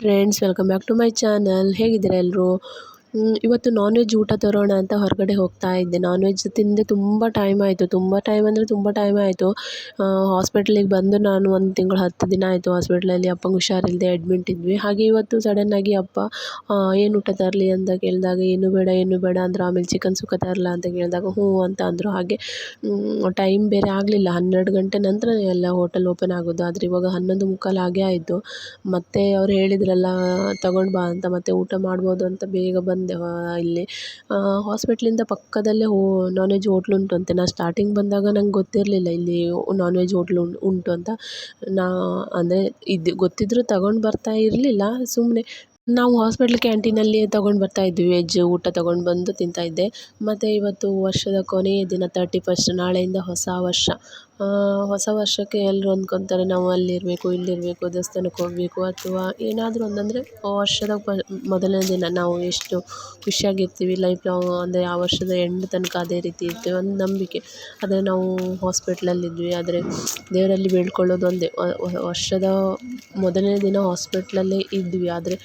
Friends welcome back to my channel ಹೇಗಿದ್ದೀರಾ ಎಲ್ಲರೂ ಇವತ್ತು ನಾನ್ ವೆಜ್ ಊಟ ತರೋಣ ಅಂತ ಹೊರಗಡೆ ಹೋಗ್ತಾ ಇದ್ದೆ. ನಾನ್ ವೆಜ್ ತಿಂದು ತುಂಬ ಟೈಮ್ ಆಯಿತು. ತುಂಬ ಟೈಮ್ ಅಂದರೆ ತುಂಬ ಟೈಮ್ ಆಯಿತು. ಹಾಸ್ಪಿಟ್ಲಿಗೆ ಬಂದು ನಾನು ಒಂದು ತಿಂಗಳು ಹತ್ತು ದಿನ ಆಯಿತು ಹಾಸ್ಪಿಟ್ಲಲ್ಲಿ ಅಪ್ಪಂಗೆ ಹುಷಾರಿಲ್ಲದೆ ಅಡ್ಮಿಟ್ ಇದ್ವಿ. ಹಾಗೆ ಇವತ್ತು ಸಡನ್ನಾಗಿ ಅಪ್ಪ ಏನು ಊಟ ತರಲಿ? ಅಂತ ಕೇಳಿದಾಗ, ಏನು ಬೇಡ ಏನು ಬೇಡ ಅಂದ್ರೆ ಆಮೇಲೆ ಚಿಕನ್ ಸುಕ್ಕ ತರಲಾ? ಅಂತ ಕೇಳಿದಾಗ, ಹ್ಞೂ ಅಂತ ಅಂದರು. ಹಾಗೆ ಟೈಮ್ ಬೇರೆ ಆಗಲಿಲ್ಲ. ಹನ್ನೆರಡು ಗಂಟೆ ನಂತರ ಎಲ್ಲ ಹೋಟೆಲ್ ಓಪನ್ ಆಗೋದು. ಆದರೆ ಇವಾಗ ಹನ್ನೊಂದು ಮುಕ್ಕಾಲು ಆಗೇ ಆಯಿತು. ಮತ್ತು ಅವ್ರು ಹೇಳಿದ್ರಲ್ಲ, ತಗೊಂಡು ಬಾ ಅಂತ, ಮತ್ತೆ ಊಟ ಮಾಡ್ಬೋದು ಅಂತ ಬೇಗ ಬಂದೆ ಇಲ್ಲಿ. ಹಾಸ್ಪಿಟ್ಲಿಂದ ಪಕ್ಕದಲ್ಲೇ ಹೋ ನಾನ್ ವೆಜ್ ಹೋಟ್ಲ್ ಉಂಟಂತೆ ನಾ ಸ್ಟಾರ್ಟಿಂಗ್ ಬಂದಾಗ ನಂಗೆ ಗೊತ್ತಿರಲಿಲ್ಲ ಇಲ್ಲಿ ನಾನ್ ವೆಜ್ ಹೋಟ್ಲ್ ಉಂಟು ಅಂತ. ನಾ, ಅಂದರೆ ಇದು ಗೊತ್ತಿದ್ದರೂ ತಗೊಂಡು ಬರ್ತಾ ಇರಲಿಲ್ಲ ಸುಮ್ಮನೆ ನಾವು ಹಾಸ್ಪಿಟ್ಲ್ ಕ್ಯಾಂಟೀನಲ್ಲಿ ತಗೊಂಡು ಬರ್ತಾ ಇದ್ವಿ. ವೆಜ್ ಊಟ ತಗೊಂಡು ಬಂದು ತಿಂತಾ ಇದ್ದೆ. ಮತ್ತು ಇವತ್ತು ವರ್ಷದ ಕೊನೆಯ ದಿನ ತರ್ಟಿ ಫಸ್ಟ್ ನಾಳೆಯಿಂದ ಹೊಸ ವರ್ಷ. ಹೊಸ ವರ್ಷಕ್ಕೆ ಎಲ್ಲರೂ ಅಂದ್ಕೊತಾರೆ, ನಾವು ಅಲ್ಲಿರಬೇಕು, ಇಲ್ಲಿರಬೇಕು, ದೇವಸ್ಥಾನಕ್ಕೆ ಹೋಗಬೇಕು ಅಥವಾ ಏನಾದರೂ ಒಂದಂದರೆ ವರ್ಷದ ಪ, ಮೊದಲನೇ ದಿನ ನಾವು ಎಷ್ಟು ಖುಷಿಯಾಗಿರ್ತೀವಿ ಲೈಫ್ ಲಾಂಗ್ ಅಂದರೆ ಆ ವರ್ಷದ ಎಂಡ್ ತನಕ ಅದೇ ರೀತಿ ಇರ್ತೀವಿ ಒಂದು ನಂಬಿಕೆ. ಆದರೆ ನಾವು ಹಾಸ್ಪಿಟ್ಲಲ್ಲಿದ್ವಿ ಆದರೆ ದೇವರಲ್ಲಿ ಬೇಡ್ಕೊಳ್ಳೋದು ಒಂದೇ. ವರ್ಷದ ಮೊದಲನೇ ದಿನ ಹಾಸ್ಪಿಟ್ಲಲ್ಲೇ ಇದ್ವಿ, ಆದರೆ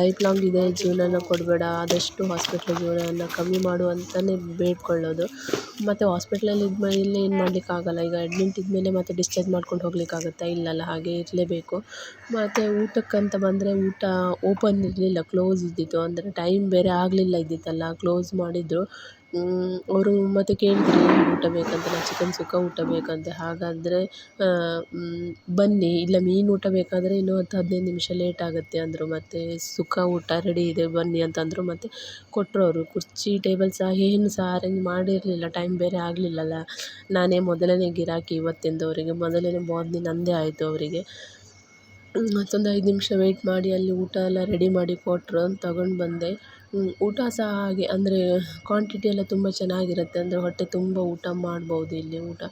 ಲೈಫ್ ಲಾಂಗ್ ಇದೇ, ಜೀವನನ ಕೊಡಬೇಡ, ಆದಷ್ಟು ಹಾಸ್ಪಿಟ್ಲ್ ಜೀವನವನ್ನು ಕಮ್ಮಿ ಮಾಡು ಅಂತಲೇ ಬೇಡ್ಕೊಳ್ಳೋದು. ಮತ್ತು ಹಾಸ್ಪಿಟ್ಲಲ್ಲಿ ಇದ್ಮೇಲೆ ಏನು ಮಾಡಲಿಕ್ಕಾಗಲ್ಲ ಈಗ ಅಡ್ಮಿಟ್ ಇದ್ಮೇಲೆ ಮತ್ತೆ ಡಿಸ್ಚಾರ್ಜ್ ಮಾಡ್ಕೊಂಡು ಹೋಗಲಿಕ್ಕಾಗತ್ತಾ? ಇಲ್ಲಲ್ಲ, ಹಾಗೆ ಇರಲೇಬೇಕು. ಮತ್ತು ಊಟಕ್ಕಂತ ಬಂದರೆ ಊಟ ಓಪನ್ ಇರಲಿಲ್ಲ ಕ್ಲೋಸ್ ಇದ್ದಿತ್ತು. ಅಂದರೆ ಟೈಮ್ ಬೇರೆ ಆಗಲಿಲ್ಲ ಇದ್ದಿತ್ತಲ್ಲ ಕ್ಲೋಸ್ ಮಾಡಿದ್ರು. ಅವರು ಮತ್ತು ಕೇಳಿದ್ರು ಏನು ಊಟ ಬೇಕಂತ, ನಾನು ಚಿಕನ್ ಸುಕ್ಕ ಊಟ ಬೇಕಂತೆ. ಹಾಗಾದರೆ ಬನ್ನಿ, ಇಲ್ಲ ಮೀನು ಊಟ ಬೇಕಾದರೆ ಇನ್ನೂ ಹತ್ತು ಹದಿನೈದು ನಿಮಿಷ ಲೇಟ್ ಆಗುತ್ತೆ ಅಂದರು ಮತ್ತು, ಸುಕ್ಕ ಊಟ ರೆಡಿ ಇದೆ, ಬನ್ನಿ ಅಂತಂದರು ಮತ್ತು ಕೊಟ್ಟರು ಅವರು. ಕುರ್ಚಿ ಟೇಬಲ್ ಸಹ ಏನು ಸಹ ಅರೇಂಜ್ ಮಾಡಿರಲಿಲ್ಲ ಟೈಮ್ ಬೇರೆ ಆಗಲಿಲ್ಲಲ್ಲ. ನಾನೇ ಮೊದಲನೇ ಗಿರಾಕಿ ಇವತ್ತಿಂದು ಅವರಿಗೆ ಮೊದಲನೇ ಬಾದ್ನಿ ನನ್ನದೇ ಆಯಿತು ಅವರಿಗೆ. ಮತ್ತೊಂದು ಐದು ನಿಮಿಷ ವೇಯ್ಟ್ ಮಾಡಿ, ಅಲ್ಲಿ ಊಟ ಎಲ್ಲ ರೆಡಿ ಮಾಡಿ ಕೊಟ್ಟರು ತಗೊಂಡು ಬಂದೆ. ಊಟ ಸಹ ಹಾಗೆ, ಅಂದರೆ ಕ್ವಾಂಟಿಟಿ ಎಲ್ಲ ತುಂಬ ಚೆನ್ನಾಗಿರುತ್ತೆ. ಅಂದರೆ ಹೊಟ್ಟೆ ತುಂಬ ಊಟ ಮಾಡ್ಬೌದು ಇಲ್ಲಿ ಊಟ.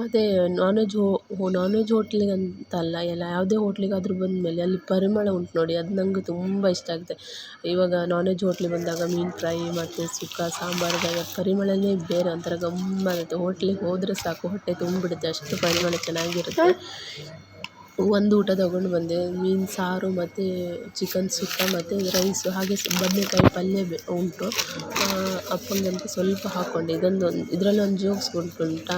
ಮತ್ತು ನಾನ್ ವೆಜ್ ಹೋ ನಾನ್ ವೆಜ್ ಹೋಟ್ಲಿಗೆ ಅಂತಲ್ಲ, ಎಲ್ಲ ಯಾವುದೇ ಹೋಟ್ಲಿಗಾದರೂ ಬಂದಮೇಲೆ ಅಲ್ಲಿ ಪರಿಮಳ ಉಂಟು ನೋಡಿ, ಅದು ನಂಗೆ ತುಂಬ ಇಷ್ಟ ಆಗುತ್ತೆ. ಇವಾಗ ನಾನ್ ವೆಜ್ ಹೋಟ್ಲಿಗೆ ಬಂದಾಗ ಮೀನು ಫ್ರೈ ಮತ್ತು ಸುಕ್ಕ ಸಾಂಬಾರ್ದಾಗ ಪರಿಮಳನೇ ಬೇರೆ ಒಂಥರ ಗಮ್ಮತ್ತು ಹೋಟ್ಲಿಗೆ ಹೋದರೆ ಸಾಕು, ಹೊಟ್ಟೆ ತುಂಬಿಡುತ್ತೆ, ಅಷ್ಟು ಪರಿಮಳ ಚೆನ್ನಾಗಿರುತ್ತೆ. ಒಂದು ಊಟ ತಗೊಂಡು ಬಂದೆ. ಮೀನು, ಸಾರು ಮತ್ತು ಚಿಕನ್ ಸುಕ್ಕ ಮತ್ತು ರೈಸು ಹಾಗೆ ಬದನೇಕಾಯಿ ಪಲ್ಯ ಬೆ ಉಂಟು. ಅಪ್ಪನಿಗಂತ ಸ್ವಲ್ಪ ಹಾಕ್ಕೊಂಡೆ ಇದೊಂದು ಇದರಲ್ಲಿ ಒಂದು ಜೋಕ್ಸ್ ಉಂಟುಂಟಾ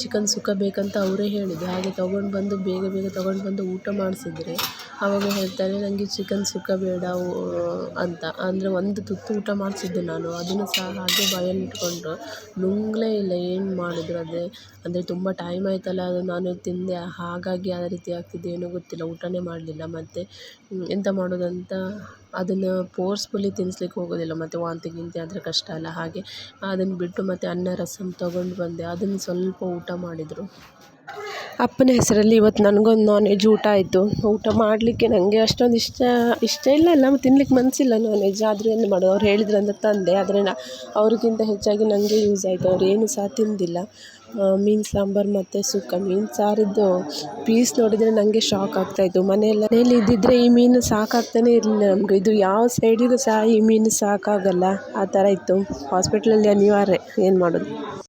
ಚಿಕನ್ ಸುಕ್ಕ ಬೇಕಂತ ಅವರೇ ಹೇಳಿದ್ದು ಹಾಗೆ ತಗೊಂಡು ಬಂದು ಬೇಗ ಬೇಗ ತೊಗೊಂಡು ಬಂದು ಊಟ ಮಾಡಿಸಿದ್ರೆ ಅವಾಗ ಹೇಳ್ತಾರೆ ನನಗೆ ಚಿಕನ್ ಸುಕ್ಕ ಬೇಡ ಅಂತ. ಅಂದರೆ ಒಂದು ತುತ್ತು ಊಟ ಮಾಡಿಸಿದ್ದೆ ನಾನು. ಅದನ್ನು ಸಹ ಹಾಗೆ ಬಾಯಲ್ಲಿ ಇಟ್ಕೊಂಡ್ರು ನುಂಗಲೇ ಇಲ್ಲ, ಏನು ಮಾಡಿದ್ರು ಅದೇ. ಅಂದರೆ ತುಂಬ ಟೈಮ್ ಆಯಿತಲ್ಲ, ಅದು ನಾನು ತಿಂದೆ. ಹಾಗಾಗಿ ಆ ರೀತಿ ಆಗ್ತಿದೆ ಏನೋ ಗೊತ್ತಿಲ್ಲ. ಊಟನೇ ಮಾಡಲಿಲ್ಲ. ಮತ್ತು ಎಂತ ಮಾಡೋದಂತ ಅದನ್ನು ಪೋರ್ಸ್ಫುಲಿ ತಿನ್ನಿಸ್ಲಿಕ್ಕೆ ಹೋಗೋದಿಲ್ಲ. ಮತ್ತು ವಾಂತಿ ಗೀಂತಿ ಆದರೆ ಕಷ್ಟ ಅಲ್ಲ. ಹಾಗೆ ಅದನ್ನು ಬಿಟ್ಟು ಮತ್ತು ಅನ್ನ ರಸಮ್ ತಗೊಂಡು ಬಂದೆ. ಅದನ್ನು ಸ್ವಲ್ಪ ಊಟ ಮಾಡಿದರು. ಅಪ್ಪನ ಹೆಸರಲ್ಲಿ ಇವತ್ತು ನನಗೊಂದು ನಾನ್ ವೆಜ್ ಊಟ ಆಯಿತು. ಊಟ ಮಾಡಲಿಕ್ಕೆ ನನಗೆ ಅಷ್ಟೊಂದು ಇಷ್ಟ ಇಷ್ಟ ಇಲ್ಲ ಅಲ್ಲ ತಿನ್ಲಿಕ್ಕೆ ಮನಸ್ಸಿಲ್ಲ ನಾನ್ ವೆಜ್ ಆದರೂ ಏನು ಮಾಡೋದು? ಅವ್ರು ಹೇಳಿದ್ರು ಅಂತ ತಂದೆ, ಆದರೆ ನಾ ಅವ್ರಿಗಿಂತ ಹೆಚ್ಚಾಗಿ ನನಗೆ ಯೂಸ್ ಆಯಿತು. ಅವ್ರು ಏನು ಸಹ ತಿಂದಿಲ್ಲ. ಮೀನು ಸಾಂಬಾರು ಮತ್ತು ಸುಕ್ಕ, ಮೀನು ಸಾರಿದ್ದು ಪೀಸ್ ನೋಡಿದರೆ ನನಗೆ ಶಾಕ್ ಆಗ್ತಾಯಿತ್ತು ಮನೆಯೆಲ್ಲ ಮನೇಲಿ ಇದ್ದಿದ್ದರೆ ಈ ಮೀನು ಸಾಕಾಗ್ತಾನೇ ಇರಲಿಲ್ಲ ನಮಗೆ. ಇದು ಯಾವ ಸೈಡಿಗೂ ಸಹ ಈ ಮೀನು ಸಾಕಾಗಲ್ಲ. ಆ ಥರ ಇತ್ತು. ಹಾಸ್ಪಿಟ್ಲಲ್ಲಿ ಅನಿವಾರ್ಯ. ಏನು ಮಾಡೋದು?